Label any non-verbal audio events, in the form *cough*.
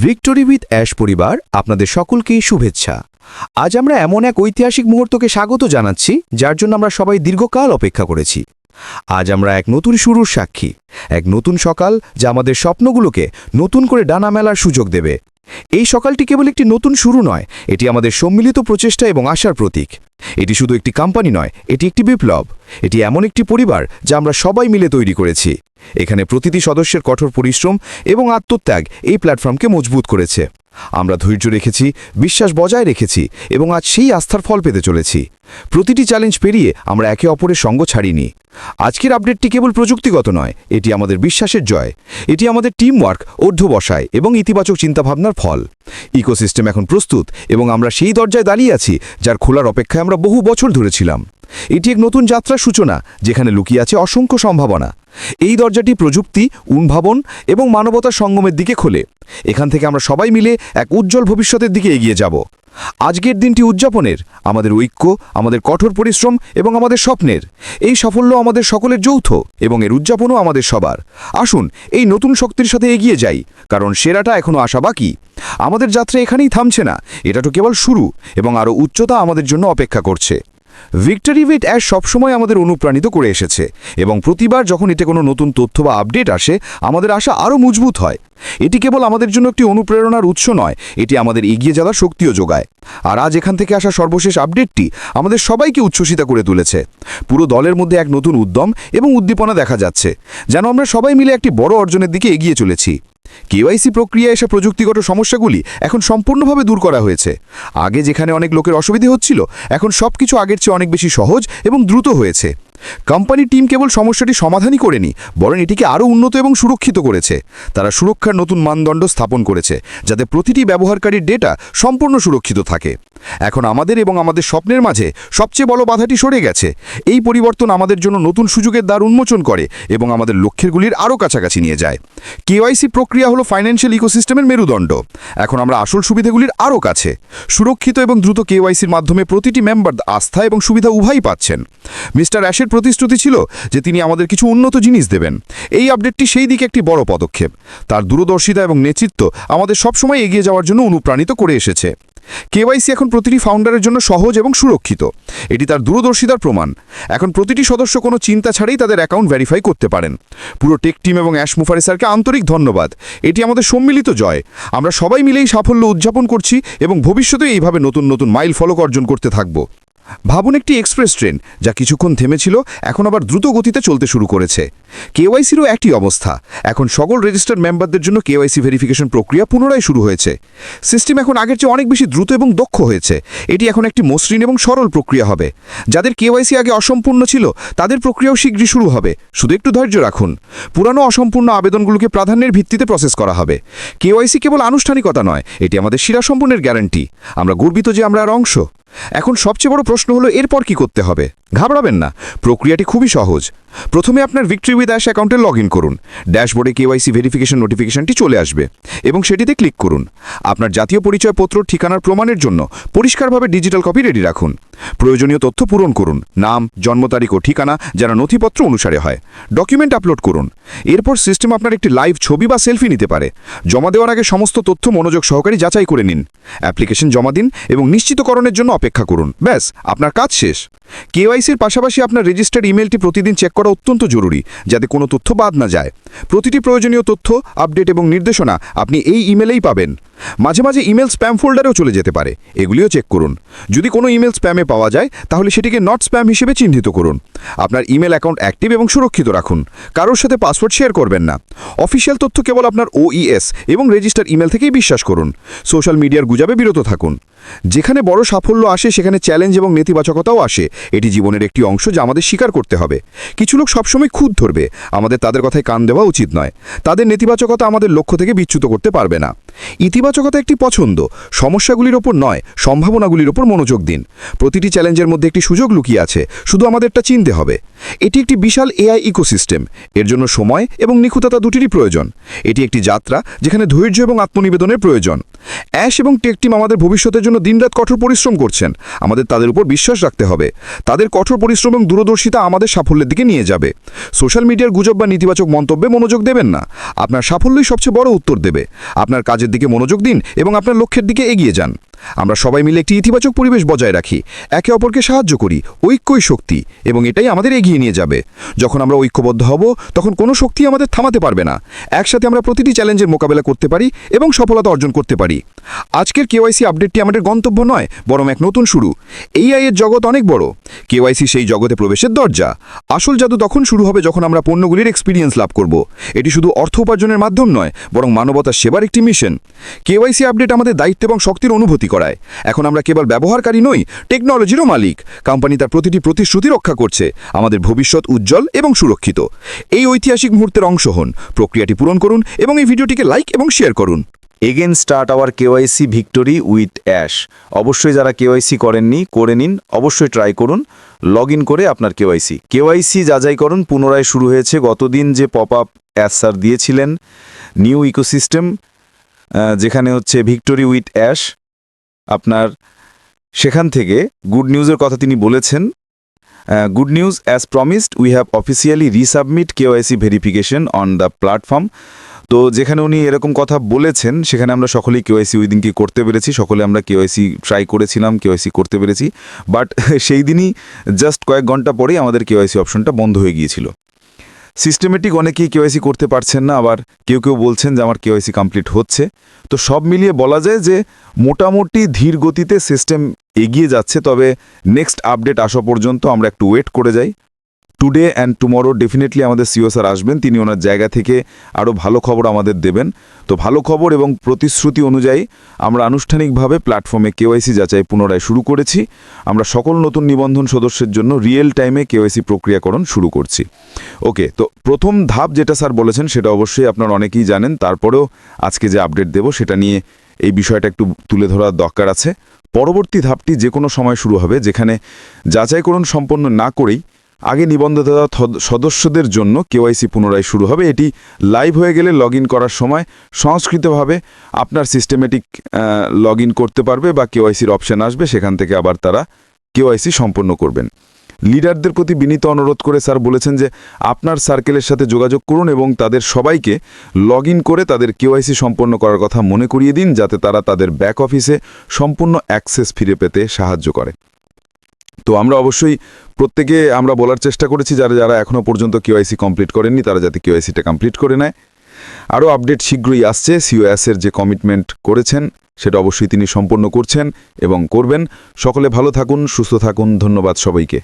Victory with ash পরিবার আপনাদের সকলকেই শুভেচ্ছা। আজ আমরা এমন এক ঐতিহাসিক মুহূর্তকে স্বাগত জানাচ্ছি, যার জন্য আমরা সবাই দীর্ঘকাল অপেক্ষা করেছি। আজ আমরা এক নতুন শুরুর সাক্ষী, এক নতুন সকাল যা আমাদের স্বপ্নগুলোকে নতুন করে ডানা মেলার সুযোগ দেবে। এই সকালটি কেবল একটি নতুন শুরু নয়, এটি আমাদের সম্মিলিত প্রচেষ্টা এবং আশার প্রতীক। এটি শুধু একটি কোম্পানি নয়, এটি একটি বিপ্লব। এটি এমন একটি পরিবার যা আমরা সবাই মিলে তৈরি করেছি। এখানে প্রতিটি সদস্যের কঠোর পরিশ্রম এবং আত্মত্যাগ এই প্ল্যাটফর্মকে মজবুত করেছে। আমরা ধৈর্য রেখেছি, বিশ্বাস বজায় রেখেছি এবং আজ সেই আস্থার ফল পেতে চলেছি। প্রতিটি চ্যালেঞ্জ পেরিয়ে আমরা একে অপরের সঙ্গ ছাড়িনি। আজকের আপডেটটি কেবল প্রযুক্তিগত নয়, এটি আমাদের বিশ্বাসের জয়। এটি আমাদের টিম ওয়ার্ক অর্ধবসায় এবং ইতিবাচক চিন্তাভাবনার ফল। ইকোসিস্টেম এখন প্রস্তুত এবং আমরা সেই দরজায় দাঁড়িয়ে আছি যার খোলার অপেক্ষায় আমরা বহু বছর ধরেছিলাম এটি এক নতুন যাত্রার সূচনা, যেখানে লুকিয়ে আছে অসংখ্য সম্ভাবনা। এই দরজাটি প্রযুক্তি, উদ্ভাবন এবং মানবতার সঙ্গমের দিকে খোলে। এখান থেকে আমরা সবাই মিলে এক উজ্জ্বল ভবিষ্যতের দিকে এগিয়ে যাব। আজকের দিনটি উদযাপনের আমাদের ঐক্য, আমাদের কঠোর পরিশ্রম এবং আমাদের স্বপ্নের। এই সাফল্য আমাদের সকলের যৌথ এবং এর উদযাপনও আমাদের সবার। আসুন, এই নতুন শক্তির সাথে এগিয়ে যাই, কারণ সেরাটা এখনও আসা বাকি। আমাদের যাত্রা এখানেই থামছে না, এটা তো কেবল শুরু এবং আরও উচ্চতা আমাদের জন্য অপেক্ষা করছে। ভিক্টরি উইথ অ্যাশ সবসময় আমাদের অনুপ্রাণিত করে এসেছে এবং প্রতিবার যখন এতে কোনো নতুন তথ্য বা আপডেট আসে, আমাদের আশা আরও মজবুত হয়। এটি কেবল আমাদের জন্য একটি অনুপ্রেরণার উৎস নয়, এটি আমাদের এগিয়ে যাওয়ার শক্তিও যোগায়। আর আজ এখান থেকে আসা সর্বশেষ আপডেটটি আমাদের সবাইকে উচ্ছ্বসিত করে তুলেছে। পুরো দলের মধ্যে এক নতুন উদ্যম এবং উদ্দীপনা দেখা যাচ্ছে, যেন আমরা সবাই মিলে একটি বড় অর্জনের দিকে এগিয়ে চলেছি। কেওয়াইসি প্রক্রিয়ায় এসে প্রযুক্তিগত সমস্যাগুলি এখন সম্পূর্ণভাবে দূর করা হয়েছে। আগে যেখানে অনেক লোকের অসুবিধে হচ্ছিল, এখন সব কিছু আগের চেয়ে অনেক বেশি সহজ এবং দ্রুত হয়েছে। কোম্পানি টিম কেবল সমস্যাটি সমাধানই করেনি, বরং এটিকে আরও উন্নত এবং সুরক্ষিত করেছে। তারা সুরক্ষার নতুন মানদণ্ড স্থাপন করেছে, যাতে প্রতিটি ব্যবহারকারীর ডেটা সম্পূর্ণ সুরক্ষিত থাকে। এখন আমাদের এবং আমাদের স্বপ্নের মাঝে সবচেয়ে বড় বাধাটি সরে গেছে। এই পরিবর্তন আমাদের জন্য নতুন সুযোগের দ্বার উন্মোচন করে এবং আমাদের লক্ষ্যেরগুলির আরও কাছাকাছি নিয়ে যায়। কেওয়াইসি প্রক্রিয়া হলো ফাইন্যান্সিয়াল ইকোসিস্টেমের মেরুদণ্ড। এখন আমরা আসল সুবিধাগুলির আরও কাছে। সুরক্ষিত এবং দ্রুত কেওয়াইসির মাধ্যমে প্রতিটি মেম্বার আস্থা এবং সুবিধা উভয়ই পাচ্ছেন। মিস্টার অ্যাশের প্রতিশ্রুতি ছিল যে তিনি আমাদের কিছু উন্নত জিনিস দেবেন। এই আপডেটটি সেই দিকে একটি বড় পদক্ষেপ। তার দূরদর্শিতা এবং নেতৃত্ব আমাদের সবসময় এগিয়ে যাওয়ার জন্য অনুপ্রাণিত করে এসেছে। কেওয়াইসি এখন প্রতিটি ফাউন্ডারের জন্য সহজ এবং সুরক্ষিত। এটি তার দূরদর্শিতার প্রমাণ। এখন প্রতিটি সদস্য কোনো চিন্তা ছাড়াই তাদের অ্যাকাউন্ট ভেরিফাই করতে পারেন। পুরো টেক টিম এবং অ্যাশ মুফারি স্যারকে আন্তরিক ধন্যবাদ। এটি আমাদের সম্মিলিত জয়। আমরা সবাই মিলেই সাফল্য উদযাপন করছি এবং ভবিষ্যতে এইভাবে নতুন নতুন মাইল ফলক অর্জন করতে থাকব। ভাবুন একটি এক্সপ্রেস ট্রেন, যা কিছুক্ষণ থেমেছিল, এখন আবার দ্রুত গতিতে চলতে শুরু করেছে। কেওয়াইসিরও একটি অবস্থা। এখন সকল রেজিস্টার্ড মেম্বারদের জন্য কেওয়াইসি ভেরিফিকেশন প্রক্রিয়া পুনরায় শুরু হয়েছে। সিস্টেম এখন আগের চেয়ে অনেক বেশি দ্রুত এবং দক্ষ হয়েছে। এটি এখন একটি মসৃণ এবং সরল প্রক্রিয়া হবে। যাদের কেওয়াইসি আগে অসম্পূর্ণ ছিল, তাদের প্রক্রিয়াও শীঘ্রই শুরু হবে। শুধু একটু ধৈর্য রাখুন। পুরানো অসম্পূর্ণ আবেদনগুলোকে প্রাধান্যের ভিত্তিতে প্রসেস করা হবে। কেওয়াইসি কেবল আনুষ্ঠানিকতা নয়, এটি আমাদের শিরা সম্পূর্ণের গ্যারান্টি আমরা গর্বিত যে আমরা আর অংশ। এখন সবচেয়ে বড় প্রশ্ন হলো এরপর কি করতে হবে? ঘাবড়াবেন না। প্রক্রিয়াটি খুবই সহজ। প্রথমে আপনার ভিক্টরি উইথ অ্যাশ অ্যাকাউন্টে লগ করুন। ড্যাশবোর্ডে কেওয়াইসি ভেরিফিকেশন নোটিফিকেশনটি চলে আসবে এবং সেটিতে ক্লিক করুন। আপনার জাতীয় পরিচয়পত্র, ঠিকানার প্রমাণের জন্য পরিষ্কারভাবে ডিজিটাল কপি রেডি রাখুন। প্রয়োজনীয় তথ্য পূরণ করুন। নাম, জন্ম তারিখ ও ঠিকানা যেন নথিপত্র অনুসারে হয়। ডকুমেন্ট আপলোড করুন। এরপর সিস্টেম আপনার একটি লাইভ ছবি বা সেলফি নিতে পারে। জমা দেওয়ার আগে সমস্ত তথ্য মনোযোগ সহকারে যাচাই করে নিন। অ্যাপ্লিকেশন জমা দিন এবং নিশ্চিতকরণের জন্য অপেক্ষা করুন। ব্যাস, আপনার কাজ শেষ। কেওয়াইসির পাশাপাশি আপনার রেজিস্টার্ড ইমেলটি প্রতিদিন চেক করা অত্যন্ত জরুরি, যাতে কোনো তথ্য বাদ না যায়। প্রতিটি প্রয়োজনীয় তথ্য আপডেট এবং নির্দেশনা আপনি এই ইমেলেই পাবেন। মাঝে মাঝে ইমেল স্প্যাম ফোল্ডারেও চলে যেতে পারে, এগুলিও চেক করুন। যদি কোনো ইমেল স্প্যামে পাওয়া যায়, তাহলে সেটিকে নট স্প্যাম হিসেবে চিহ্নিত করুন। আপনার ইমেল অ্যাকাউন্ট অ্যাক্টিভ এবং সুরক্ষিত রাখুন। কারোর সাথে পাসওয়ার্ড শেয়ার করবেন না। অফিসিয়াল তথ্য কেবল আপনার ওইএস এবং রেজিস্টার ইমেল থেকেই বিশ্বাস করুন। সোশ্যাল মিডিয়ার গুজাবে বিরত থাকুন। যেখানে বড় সাফল্য আসে, সেখানে চ্যালেঞ্জ এবং নেতিবাচকতাও আসে। এটি জীবনের একটি অংশ যা আমাদের স্বীকার করতে হবে। কিছু লোক সবসময় খুদ ধরবে। আমাদের তাদের কথায় কান দেওয়া উচিত নয়। তাদের নেতিবাচকতা আমাদের লক্ষ্য থেকে বিচ্যুত করতে পারবে না। ইতিবাচকতা একটি পছন্দ। সমস্যাগুলির ওপর নয়, সম্ভাবনাগুলির ওপর মনোযোগ দিন। প্রতিটি চ্যালেঞ্জের মধ্যে একটি সুযোগ লুকিয়ে আছে। শুধু আমাদেরটা চিনতে হবে। এটি একটি বিশাল এআই ইকোসিস্টেম। এর জন্য সময় এবং নিখুঁততা দুটিরই প্রয়োজন। এটি একটি যাত্রা যেখানে ধৈর্য এবং আত্মনিবেদনের প্রয়োজন। অ্যাশ এবং টেকটিম আমাদের ভবিষ্যতের জন্য দিনরাত কঠোর পরিশ্রম করছেন। আমাদের তাদের উপর বিশ্বাস রাখতে হবে। তাদের কঠোর পরিশ্রম এবং দূরদর্শিতা আমাদের সাফল্যের দিকে নিয়ে যাবে। সোশ্যাল মিডিয়ার গুজব বা নেতিবাচক মন্তব্যে মনোযোগ দেবেন না। আপনার সাফল্যই সবচেয়ে বড় উত্তর দেবে। আপনার কাজের দিকে মনোযোগ দিন এবং আপনার লক্ষ্যের দিকে এগিয়ে যান। আমরা সবাই মিলে একটি ইতিবাচক পরিবেশ বজায় রাখি, একে অপরকে সাহায্য করি, ঐক্যই শক্তি এবং এটাই আমাদের এগিয়ে নিয়ে যাবে। যখন আমরা ঐক্যবদ্ধ হব, তখন কোনো শক্তি আমাদের থামাতে পারবে না। একসাথে আমরা প্রতিটি চ্যালেঞ্জের মোকাবেলা করতে পারি এবং সফলতা অর্জন করতে পারি। আজকের কেওয়াইসি আপডেটটি আমাদের গন্তব্য নয়, বরং এক নতুন শুরু। এই আইয়ের জগৎ অনেক বড়। কেওয়াইসি সেই জগতে প্রবেশের দরজা। আসল জাদু তখন শুরু হবে যখন আমরা পণ্যগুলির এক্সপিরিয়েন্স লাভ করব। এটি শুধু অর্থ উপার্জনের মাধ্যম নয়, বরং মানবতার সেবার একটি মিশন কেওয়াইসি আপডেট আমাদের দায়িত্ব এবং শক্তির অনুভূতি করায়। এখন আমরা কেবল ব্যবহারকারী নই টেকনোলজিরও মালিক। কোম্পানি তার প্রতিটি প্রতিশ্রুতি রক্ষা করছে। আমাদের ভবিষ্যৎ উজ্জ্বল এবং সুরক্ষিত। এই ঐতিহাসিক মুহূর্তের অংশ হন। প্রক্রিয়াটি পূরণ করুন এবং এই ভিডিওটিকে লাইক এবং শেয়ার করুন। Again start our KYC Victory with Ash অবশ্যই যারা কেওয়াইসি করেননি, করে নিন। অবশ্যই ট্রাই করুন। লগ করে আপনার কেওয়াইসি কেওয়াইসি যাচাইকরণ পুনরায় শুরু হয়েছে। গতদিন যে পপ আপ অ্যাস স্যার দিয়েছিলেন নিউ ইকোসিস্টেম যেখানে হচ্ছে ভিক্টোরি উইথ অ্যাশ আপনার সেখান থেকে গুড নিউজের কথা তিনি বলেছেন। Good news as promised we have officially resubmit KYC verification on the platform তো যেখানে উনি এরকম কথা বলেছেন, সেখানে আমরা সকলেই কেওয়াইসি ওই দিনকে করতে পেরেছি, সকলে আমরা কেওয়াইসি ট্রাই করেছিলাম কেওয়াইসি করতে পেরেছি। বাট *laughs* সেই দিনই জাস্ট কয়েক ঘণ্টা পরেই আমাদের কেওয়াইসি অপশনটা বন্ধ হয়ে গিয়েছিল। সিস্টেমেটিক অনেকেই কেওয়াইসি করতে পারছেন না, আবার কেউ কেউ বলছেন যে আমার কেওয়াইসি কমপ্লিট হচ্ছে। তো সব মিলিয়ে বলা যায় যে মোটামুটি ধীর গতিতে সিস্টেম এগিয়ে যাচ্ছে, তবে নেক্সট আপডেট আসা পর্যন্ত আমরা একটু ওয়েট করে যাই। টুডে অ্যান্ড টুমরো ডেফিনেটলি আমাদের সিও স্যার আসবেন। তিনি ওনার জায়গা থেকে আরও ভালো খবর আমাদের দেবেন। তো ভালো খবর এবং প্রতিশ্রুতি অনুযায়ী আমরা আনুষ্ঠানিকভাবে প্ল্যাটফর্মে কেওয়াইসি যাচাই পুনরায় শুরু করেছি। আমরা সকল নতুন নিবন্ধন সদস্যের জন্য রিয়েল টাইমে কেওয়াইসি প্রক্রিয়াকরণ শুরু করছি। ওকে তো প্রথম ধাপ যেটা স্যার বলেছেন সেটা অবশ্যই আপনারা অনেকেই জানেন। তারপরেও আজকে যে আপডেট দেব সেটা নিয়ে এই বিষয়টা একটু তুলে ধরার দরকার আছে। পরবর্তী ধাপটি যে কোনো সময় শুরু হবে, যেখানে যাচাইকরণ সম্পন্ন না করেই আগে নিবন্ধদাতা সদস্যদের জন্য কেওয়াইসি পুনরায় শুরু হবে। এটি লাইভ হয়ে গেলে লগ করার সময় সংস্কৃতভাবে আপনার সিস্টেমেটিক লগ করতে পারবে বা কেওয়াইসির অপশন আসবে, সেখান থেকে আবার তারা কেওয়াইসি সম্পন্ন করবেন। লিডারদের প্রতি বিনীত অনুরোধ করে স্যার বলেছেন যে, আপনার সার্কেলের সাথে যোগাযোগ করুন এবং তাদের সবাইকে লগ করে তাদের কেওয়াইসি সম্পন্ন করার কথা মনে করিয়ে দিন, যাতে তারা তাদের ব্যাক অফিসে সম্পূর্ণ অ্যাক্সেস ফিরে পেতে সাহায্য করে। তো আমরা অবশ্যই প্রত্যেকে আমরা বলার চেষ্টা করেছি যারা যারা এখনও পর্যন্ত কেওয়াইসি কমপ্লিট করেননি, তারা যাতে কেওয়াইসিটা কমপ্লিট করে নেয়। আরও আপডেট শীঘ্রই আসছে সিওএসের যে কমিটমেন্ট করেছেন, সেটা অবশ্যই তিনি সম্পন্ন করছেন এবং করবেন। সকলে ভালো থাকুন, সুস্থ থাকুন, ধন্যবাদ সবাইকে।